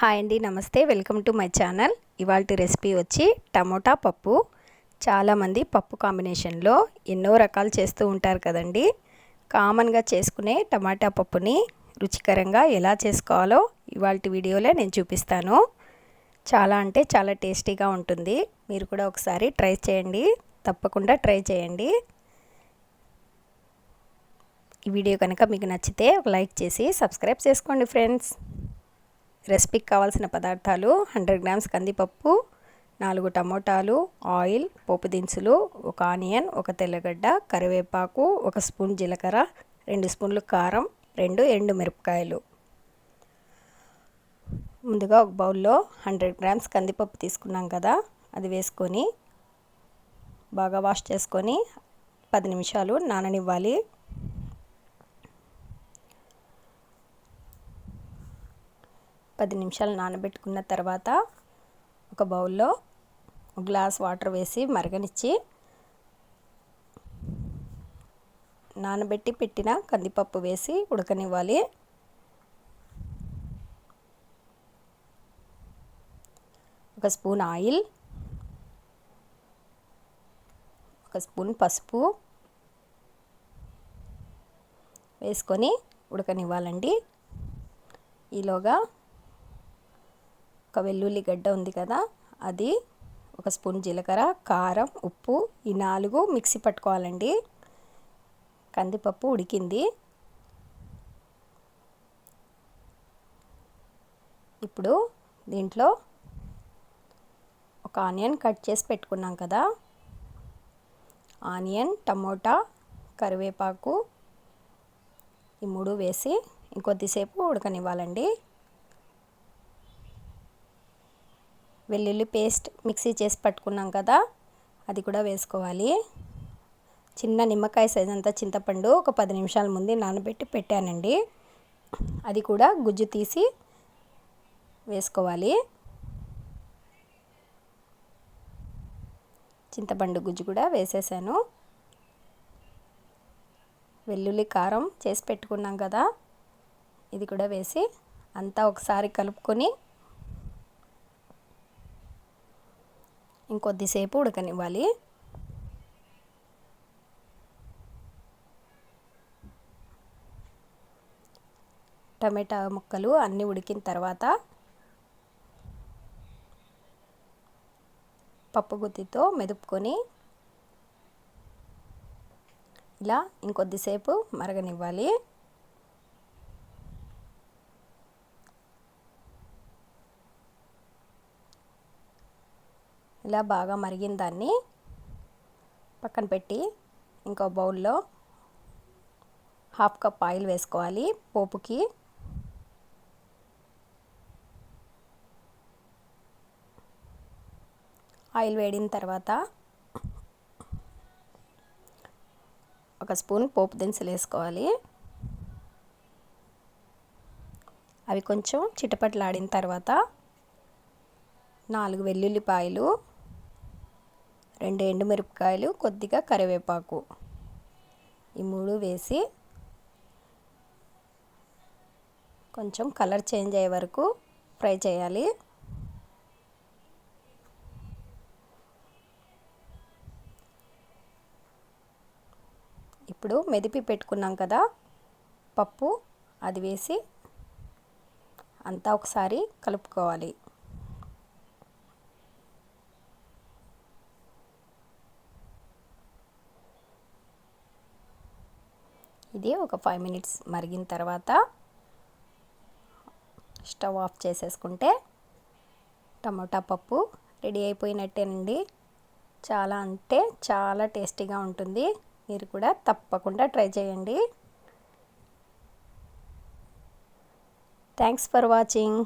Hi అండి నమస్తే. Welcome to my channel. ఇవాళ రెసిపీ వచ్చి టమోటా పప్పు. చాలామంది పప్పు కాంబినేషన్లో ఎన్నో రకాలు చేస్తూ ఉంటారు కదండి. కామన్గా చేసుకునే టమాటా పప్పుని రుచికరంగా ఎలా చేసుకోవాలో ఇవాళ వీడియోలో నేను చూపిస్తాను. చాలా అంటే చాలా టేస్టీగా ఉంటుంది. మీరు కూడా ఒకసారి ట్రై చేయండి. తప్పకుండా ట్రై చేయండి. ఈ వీడియో కనుక మీకు నచ్చితే ఒక లైక్ చేసి సబ్స్క్రైబ్ చేసుకోండి ఫ్రెండ్స్. రెసిపీకి కావాల్సిన పదార్థాలు హండ్రెడ్ గ్రామ్స్ కందిపప్పు నాలుగు టమోటాలు ఆయిల్ పోపు దినుసులు ఒక ఆనియన్ ఒక తెల్లగడ్డ కరివేపాకు ఒక స్పూన్ జీలకర్ర రెండు స్పూన్లు కారం రెండు ఎండు మిరపకాయలు. ముందుగా ఒక బౌల్లో హండ్రెడ్ గ్రామ్స్ కందిపప్పు తీసుకున్నాం కదా అది వేసుకొని బాగా వాష్ చేసుకొని పది నిమిషాలు నాననివ్వాలి. పది నిమిషాలు నానబెట్టుకున్న తర్వాత ఒక బౌల్లో ఒక గ్లాస్ వాటర్ వేసి మరగనిచ్చి నానబెట్టి పెట్టిన కందిపప్పు వేసి ఉడకనివ్వాలి. ఒక స్పూన్ ఆయిల్ ఒక స్పూన్ పసుపు వేసుకొని ఉడకనివ్వాలండి. ఈలోగా ఒక వెల్లుల్లి గడ్డ ఉంది కదా అది ఒక స్పూన్ జీలకర్ర కారం ఉప్పు ఈ నాలుగు మిక్సీ పట్టుకోవాలండి. కందిపప్పు ఉడికింది. ఇప్పుడు దీంట్లో ఒక ఆనియన్ కట్ చేసి పెట్టుకున్నాం కదా ఆనియన్ టమోటా కరివేపాకు ఈ మూడు వేసి ఇంకొద్దిసేపు ఉడకనివ్వాలండి. వెల్లుల్లి పేస్ట్ మిక్సీ చేసి పట్టుకున్నాం కదా అది కూడా వేసుకోవాలి. చిన్న నిమ్మకాయ సైజ్ అంతా చింతపండు ఒక పది నిమిషాల ముందు నానబెట్టి పెట్టానండి. అది కూడా గుజ్జు తీసి వేసుకోవాలి. చింతపండు గుజ్జు కూడా వేసేసాను. వెల్లుల్లి కారం చేసి పెట్టుకున్నాం కదా ఇది కూడా వేసి అంతా ఒకసారి కలుపుకొని ఇంకొద్దిసేపు ఉడకనివ్వాలి. టమాటా ముక్కలు అన్నీ ఉడికిన తర్వాత పప్పు గుత్తితో మెదుపుకొని ఇలా ఇంకొద్దిసేపు మరగనివ్వాలి. ఇలా బాగా మరిగిన దాన్ని పక్కన పెట్టి ఇంకో బౌల్లో హాఫ్ కప్ ఆయిల్ వేసుకోవాలి పోపుకి. ఆయిల్ వేడిన తర్వాత ఒక స్పూన్ పోపు దినుసులు వేసుకోవాలి. అవి కొంచెం చిటపట్లాడిన తర్వాత నాలుగు వెల్లుల్లిపాయలు రెండు ఎండుమిరపకాయలు కొద్దిగా కరివేపాకు. ఈ మూడు వేసి కొంచెం కలర్ చేంజ్ అయ్యే వరకు ఫ్రై చేయాలి. ఇప్పుడు మెదిపి పెట్టుకున్నాం కదా పప్పు అది వేసి అంతా ఒకసారి కలుపుకోవాలి. ఇది ఒక ఫైవ్ మినిట్స్ మరిగిన తర్వాత స్టవ్ ఆఫ్ చేసేసుకుంటే టమోటా పప్పు రెడీ అయిపోయినట్టేనండి. చాలా అంటే చాలా టేస్టీగా ఉంటుంది. మీరు కూడా తప్పకుండా ట్రై చేయండి. Thanks for watching